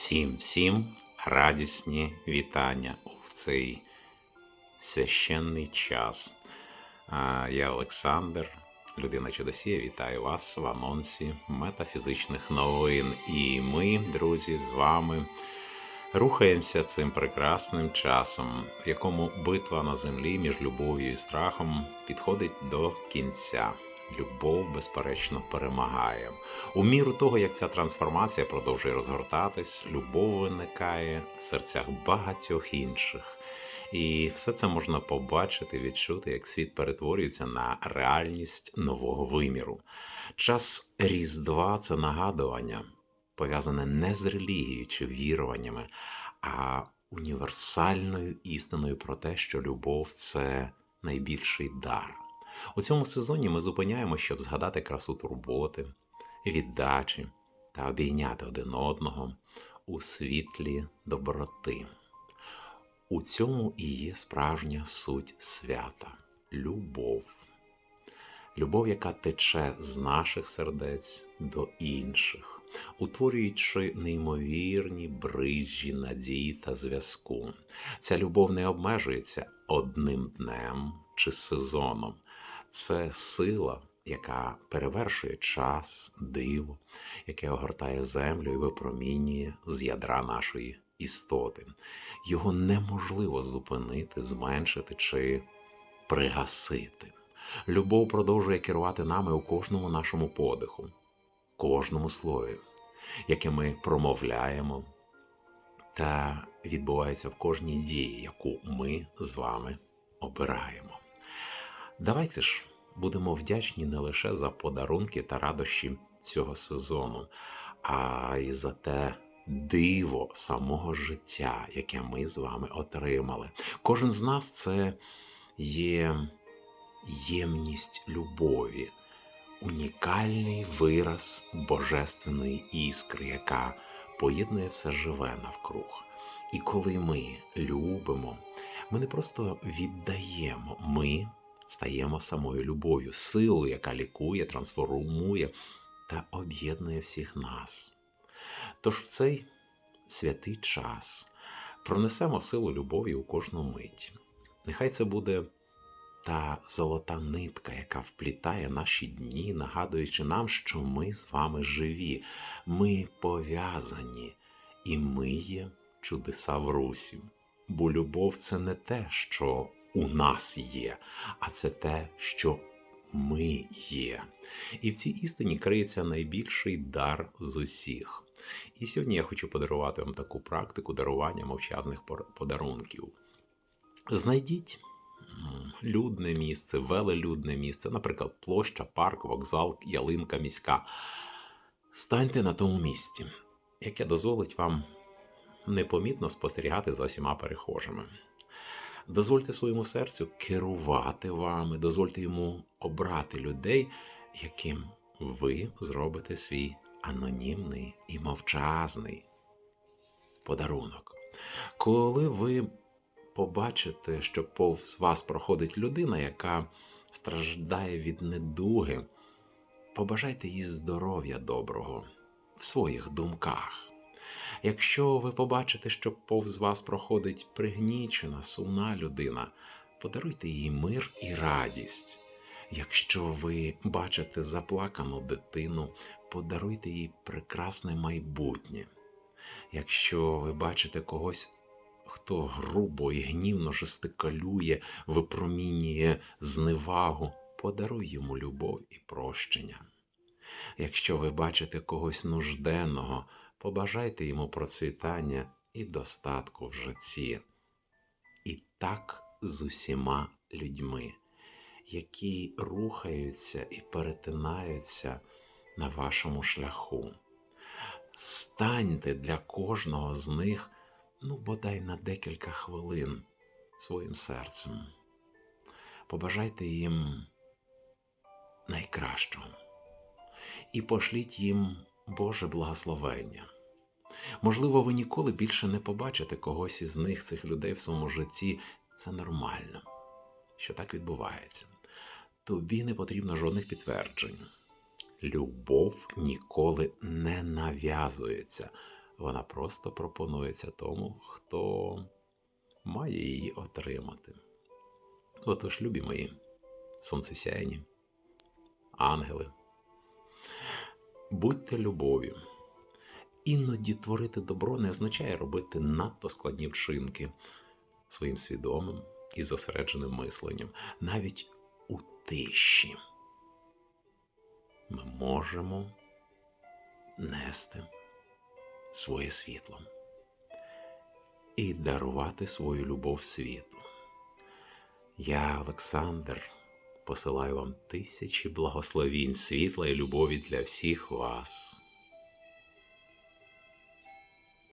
Всім всім радісні вітання в цей священний час. Я Олександр, людина Чудосія, вітаю вас в анонсі метафізичних новин. І ми, друзі, з вами рухаємося цим прекрасним часом, в якому битва на землі між любов'ю і страхом підходить до кінця. Любов, безперечно, перемагає. У міру того, як ця трансформація продовжує розгортатись, любов виникає в серцях багатьох інших. І все це можна побачити, відчути, як світ перетворюється на реальність нового виміру. Час Різдва це нагадування, пов'язане не з релігією чи віруваннями, а універсальною істиною про те, що любов це найбільший дар. У цьому сезоні ми зупиняємо, щоб згадати красу турботи, віддачі та обійняти один одного у світлі доброти. У цьому і є справжня суть свята любов. Любов, яка тече з наших сердець до інших, утворюючи неймовірні бриджі надії та зв'язку. Ця любов не обмежується одним днем чи сезоном. Це сила, яка перевершує час, диво, яке огортає землю і випромінює з ядра нашої істоти. Його неможливо зупинити, зменшити чи пригасити. Любов продовжує керувати нами у кожному нашому подиху, кожному слові, яке ми промовляємо, та відбувається в кожній дії, яку ми з вами обираємо. Давайте ж будемо вдячні не лише за подарунки та радощі цього сезону, а й за те диво самого життя, яке ми з вами отримали. Кожен з нас це є ємність любові, унікальний вираз божественної іскри, яка поєднує все живе навкруг. І коли ми любимо, ми не просто віддаємо, ми стаємо самою любов'ю, силою, яка лікує, трансформує та об'єднує всіх нас. Тож в цей святий час пронесемо силу любові у кожну мить. Нехай це буде та золота нитка, яка вплітає наші дні, нагадуючи нам, що ми з вами живі, ми пов'язані, і ми є чудеса в русі. Бо любов це не те, що у нас є, а це те, що ми є. І в цій істині криється найбільший дар з усіх. І сьогодні я хочу подарувати вам таку практику дарування мовчазних подарунків. Знайдіть людне місце, велелюдне місце, наприклад, площа, парк, вокзал, ялинка міська. Станьте на тому місці, яке дозволить вам непомітно спостерігати за всіма перехожими. Дозвольте своєму серцю керувати вами, дозвольте йому обрати людей, яким ви зробите свій анонімний і мовчазний подарунок. Коли ви побачите, що повз вас проходить людина, яка страждає від недуги, побажайте їй здоров'я доброго в своїх думках. Якщо ви побачите, що повз вас проходить пригнічена, сумна людина, подаруйте їй мир і радість. Якщо ви бачите заплакану дитину, подаруйте їй прекрасне майбутнє. Якщо ви бачите когось, хто грубо і гнівно жестикалює, випромінює зневагу, подаруй йому любов і прощення. Якщо ви бачите когось нужденного, побажайте йому процвітання і достатку в житті. І так з усіма людьми, які рухаються і перетинаються на вашому шляху. Станьте для кожного з них, ну, бодай на декілька хвилин своїм серцем. Побажайте їм найкращого і пошліть їм Боже благословення. Можливо, ви ніколи більше не побачите когось із них, цих людей в своєму житті. Це нормально, що так відбувається. Тобі не потрібно жодних підтверджень. Любов ніколи не нав'язується, вона просто пропонується тому, хто має її отримати. Отож, любі мої, сонцесяйні, ангели, будьте любов'ю. Іноді творити добро не означає робити надто складні вчинки своїм свідомим і зосередженим мисленням. Навіть у тиші ми можемо нести своє світло і дарувати свою любов світу. Я, Олександр, посилаю вам тисячі благословінь, світла і любові для всіх вас.